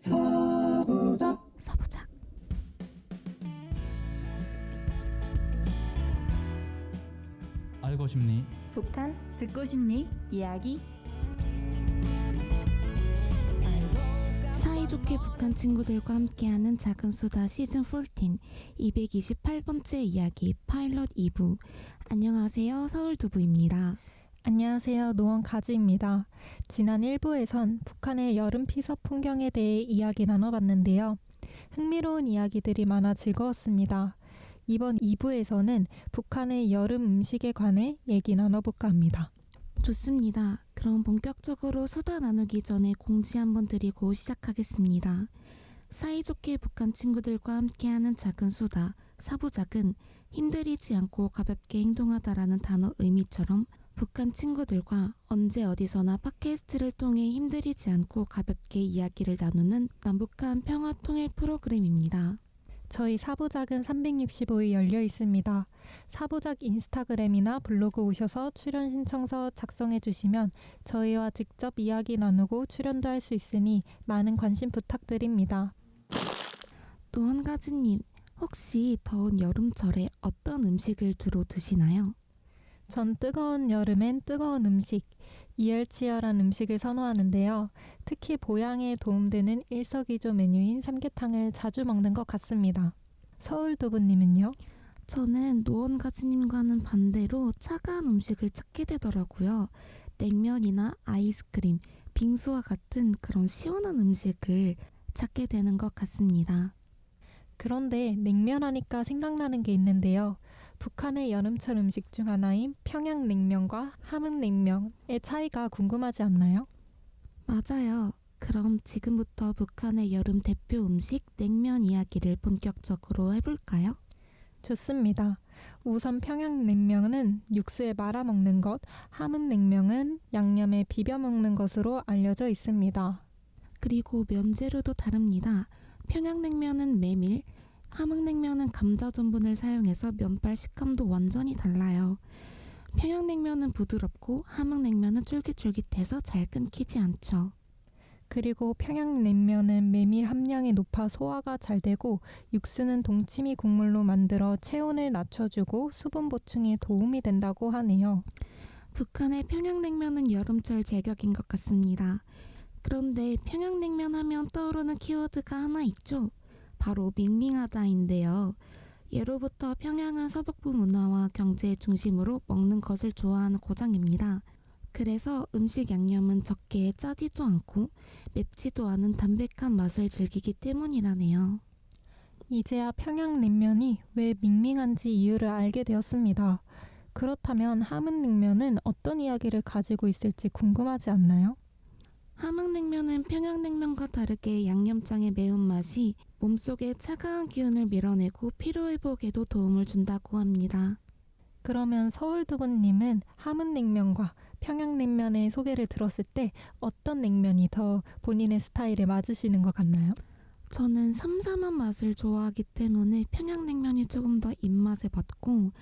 서부작 서부작 알고 싶니? 북한 듣고 싶니? 이야기 사이좋게 북한 친구들과 함께하는 작은 수다 시즌 14 228번째 이야기 파일럿 2부 안녕하세요 서울 두부입니다. 안녕하세요. 노원 가지입니다. 지난 1부에선 북한의 여름 피서 풍경에 대해 이야기 나눠봤는데요. 흥미로운 이야기들이 많아 즐거웠습니다. 이번 2부에서는 북한의 여름 음식에 관해 얘기 나눠볼까 합니다. 좋습니다. 그럼 본격적으로 수다 나누기 전에 공지 한번 드리고 시작하겠습니다. 사이좋게 북한 친구들과 함께하는 작은 수다, 사부작은 힘들이지 않고 가볍게 행동하다라는 단어 의미처럼 북한 친구들과 언제 어디서나 팟캐스트를 통해 힘들이지 않고 가볍게 이야기를 나누는 남북한 평화 통일 프로그램입니다. 저희 사부작은 365일 열려 있습니다. 사부작 인스타그램이나 블로그 오셔서 출연 신청서 작성해 주시면 저희와 직접 이야기 나누고 출연도 할 수 있으니 많은 관심 부탁드립니다. 또 한 가지님, 혹시 더운 여름철에 어떤 음식을 주로 드시나요? 전 뜨거운 여름엔 뜨거운 음식, 이열치열한 음식을 선호하는데요. 특히 보양에 도움되는 일석이조 메뉴인 삼계탕을 자주 먹는 것 같습니다. 서울 두부님은요? 저는 노원 가지님과는 반대로 차가운 음식을 찾게 되더라고요. 냉면이나 아이스크림, 빙수와 같은 그런 시원한 음식을 찾게 되는 것 같습니다. 그런데 냉면 하니까 생각나는 게 있는데요. 북한의 여름철 음식 중 하나인 평양냉면과 함흥냉면의 차이가 궁금하지 않나요? 맞아요. 그럼 지금부터 북한의 여름 대표 음식 냉면 이야기를 본격적으로 해볼까요? 좋습니다. 우선 평양냉면은 육수에 말아 먹는 것, 함흥냉면은 양념에 비벼 먹는 것으로 알려져 있습니다. 그리고 면재료도 다릅니다. 평양냉면은 메밀, 함흥냉면은 감자 전분을 사용해서 면발 식감도 완전히 달라요. 평양냉면은 부드럽고 함흥냉면은 쫄깃쫄깃해서 잘 끊기지 않죠. 그리고 평양냉면은 메밀 함량이 높아 소화가 잘 되고 육수는 동치미 국물로 만들어 체온을 낮춰주고 수분 보충에 도움이 된다고 하네요. 북한의 평양냉면은 여름철 제격인 것 같습니다. 그런데 평양냉면 하면 떠오르는 키워드가 하나 있죠. 바로 밍밍하다인데요. 예로부터 평양은 서북부 문화와 경제의 중심으로 먹는 것을 좋아하는 고장입니다. 그래서 음식 양념은 적게 짜지도 않고 맵지도 않은 담백한 맛을 즐기기 때문이라네요. 이제야 평양 냉면이 왜 밍밍한지 이유를 알게 되었습니다. 그렇다면 함흥냉면은 어떤 이야기를 가지고 있을지 궁금하지 않나요? 함흥냉면은 평양냉면과 다르게 양념장의 매운맛이 몸속의 차가운 기운을 밀어내고 피로회복에도 도움을 준다고 합니다. 그러면 서울두부님은 함흥냉면과 평양냉면의 소개를 들었을 때 어떤 냉면이 더 본인의 스타일에 맞으시는 것 같나요? 저는 삼삼한 맛을 좋아하기 때문에 평양냉면이 조금 더 입맛에 맞고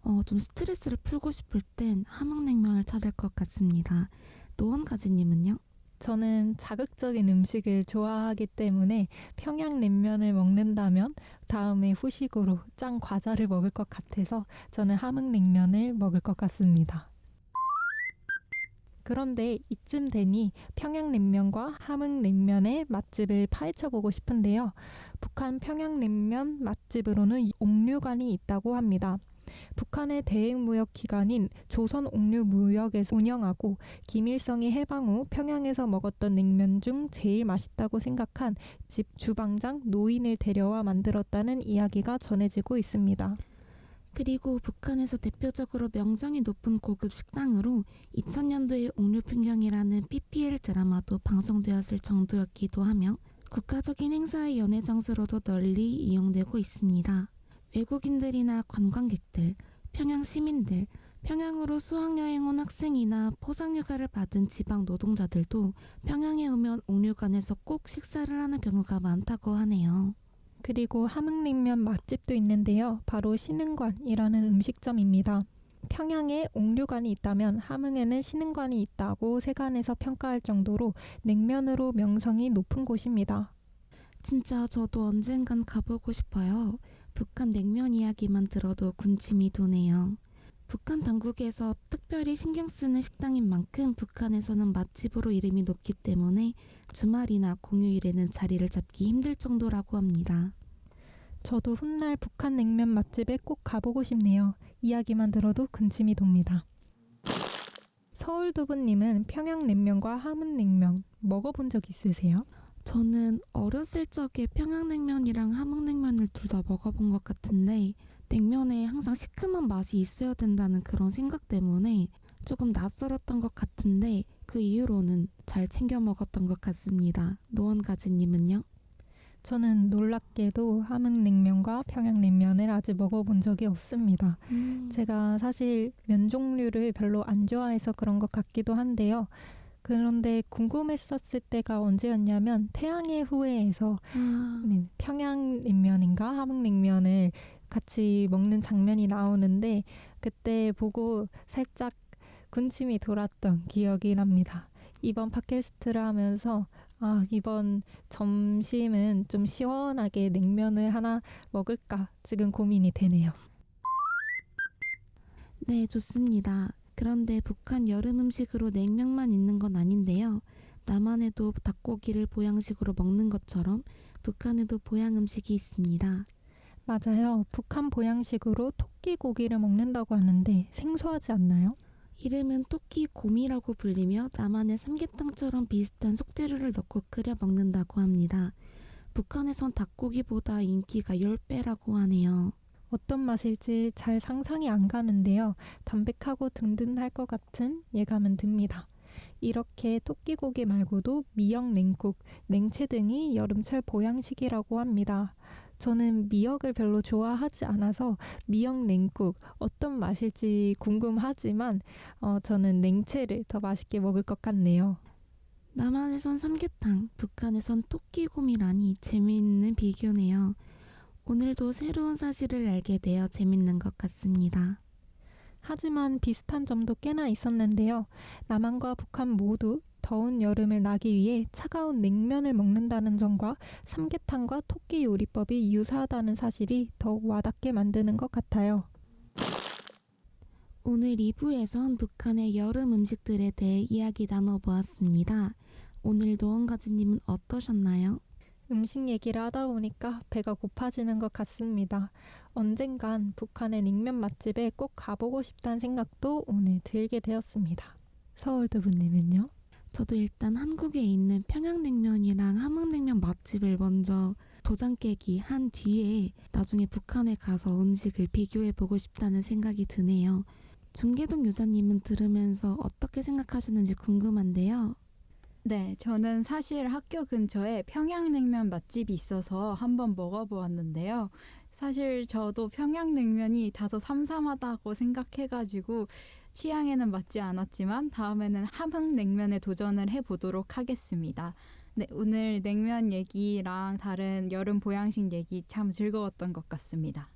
어, 좀 스트레스를 풀고 싶을 땐 함흥냉면을 찾을 것 같습니다. 노원가지님은요? 저는 자극적인 음식을 좋아하기 때문에 평양냉면을 먹는다면 다음에 후식으로 짠 과자를 먹을 것 같아서 저는 함흥냉면을 먹을 것 같습니다. 그런데 이쯤 되니 평양냉면과 함흥냉면의 맛집을 파헤쳐보고 싶은데요. 북한 평양냉면 맛집으로는 옥류관이 있다고 합니다. 북한의 대행 무역 기관인 조선 옥류 무역에서 운영하고 김일성이 해방 후 평양에서 먹었던 냉면 중 제일 맛있다고 생각한 집 주방장 노인을 데려와 만들었다는 이야기가 전해지고 있습니다. 그리고 북한에서 대표적으로 명성이 높은 고급 식당으로 2000년도에 옥류풍경이라는 PPL 드라마도 방송되었을 정도였기도 하며 국가적인 행사의 연회 장소로도 널리 이용되고 있습니다. 외국인들이나 관광객들, 평양 시민들, 평양으로 수학여행 온 학생이나 포상휴가를 받은 지방 노동자들도 평양에 오면 옥류관에서 꼭 식사를 하는 경우가 많다고 하네요. 그리고 함흥냉면 맛집도 있는데요. 바로 신흥관이라는 음식점입니다. 평양에 옥류관이 있다면 함흥에는 신흥관이 있다고 세간에서 평가할 정도로 냉면으로 명성이 높은 곳입니다. 진짜 저도 언젠간 가보고 싶어요. 북한 냉면 이야기만 들어도 군침이 도네요. 북한 당국에서 특별히 신경 쓰는 식당인 만큼 북한에서는 맛집으로 이름이 높기 때문에 주말이나 공휴일에는 자리를 잡기 힘들 정도라고 합니다. 저도 훗날 북한 냉면 맛집에 꼭 가보고 싶네요. 이야기만 들어도 군침이 돕니다. 서울두부님은 평양냉면과 함흥냉면 먹어본 적 있으세요? 저는 어렸을 적에 평양냉면이랑 함흥냉면을 둘 다 먹어본 것 같은데 냉면에 항상 시큼한 맛이 있어야 된다는 그런 생각 때문에 조금 낯설었던 것 같은데 그 이후로는 잘 챙겨 먹었던 것 같습니다. 노원가지님은요? 저는 놀랍게도 함흥냉면과 평양냉면을 아직 먹어본 적이 없습니다. 음. 제가 사실 면 종류를 별로 안 좋아해서 그런 것 같기도 한데요. 그런데 궁금했었을 때가 언제였냐면 태양의 후예에서 아, 네, 평양냉면인가 함흥냉면을 같이 먹는 장면이 나오는데 그때 보고 살짝 군침이 돌았던 기억이 납니다. 이번 팟캐스트를 하면서 아, 이번 점심은 좀 시원하게 냉면을 하나 먹을까 지금 고민이 되네요. 네, 좋습니다. 그런데 북한 여름 음식으로 냉면만 있는 건 아닌데요. 남한에도 닭고기를 보양식으로 먹는 것처럼 북한에도 보양 음식이 있습니다. 맞아요. 북한 보양식으로 토끼 고기를 먹는다고 하는데 생소하지 않나요? 이름은 토끼 곰이라고 불리며 남한의 삼계탕처럼 비슷한 속재료를 넣고 끓여 먹는다고 합니다. 북한에선 닭고기보다 인기가 10배라고 하네요. 어떤 맛일지 잘 상상이 안 가는데요. 담백하고 든든할 것 같은 예감은 듭니다. 이렇게 토끼고기 말고도 미역 냉국, 냉채 등이 여름철 보양식이라고 합니다. 저는 미역을 별로 좋아하지 않아서 미역 냉국 어떤 맛일지 궁금하지만 어, 저는 냉채를 더 맛있게 먹을 것 같네요. 남한에선 삼계탕, 북한에선 토끼곰이라니 재미있는 비교네요. 오늘도 새로운 사실을 알게 되어 재밌는 것 같습니다. 하지만 비슷한 점도 꽤나 있었는데요. 남한과 북한 모두 더운 여름을 나기 위해 차가운 냉면을 먹는다는 점과 삼계탕과 토끼 요리법이 유사하다는 사실이 더욱 와닿게 만드는 것 같아요. 오늘 2부에선 북한의 여름 음식들에 대해 이야기 나눠보았습니다. 오늘도 원가지님은 어떠셨나요? 음식 얘기를 하다 보니까 배가 고파지는 것 같습니다. 언젠간 북한의 냉면 맛집에 꼭 가보고 싶다는 생각도 오늘 들게 되었습니다. 서울두부님은요? 저도 일단 한국에 있는 평양냉면이랑 함흥냉면 맛집을 먼저 도장 깨기 한 뒤에 나중에 북한에 가서 음식을 비교해 보고 싶다는 생각이 드네요. 중계동 유자님은 들으면서 어떻게 생각하셨는지 궁금한데요. 네, 저는 사실 학교 근처에 평양냉면 맛집이 있어서 한번 먹어보았는데요. 사실 저도 평양냉면이 다소 삼삼하다고 생각해가지고 취향에는 맞지 않았지만 다음에는 함흥냉면에 도전을 해보도록 하겠습니다. 네, 오늘 냉면 얘기랑 다른 여름 보양식 얘기 참 즐거웠던 것 같습니다.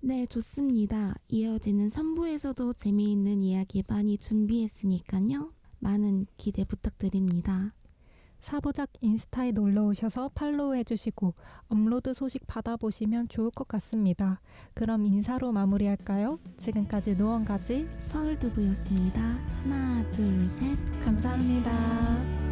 네, 좋습니다. 이어지는 3부에서도 재미있는 이야기 많이 준비했으니까요. 많은 기대 부탁드립니다. 사부작 인스타에 놀러 오셔서 팔로우 해주시고 업로드 소식 받아보시면 좋을 것 같습니다. 그럼 인사로 마무리할까요? 지금까지 노원까지 서울두부였습니다. 하나, 둘, 셋. 감사합니다.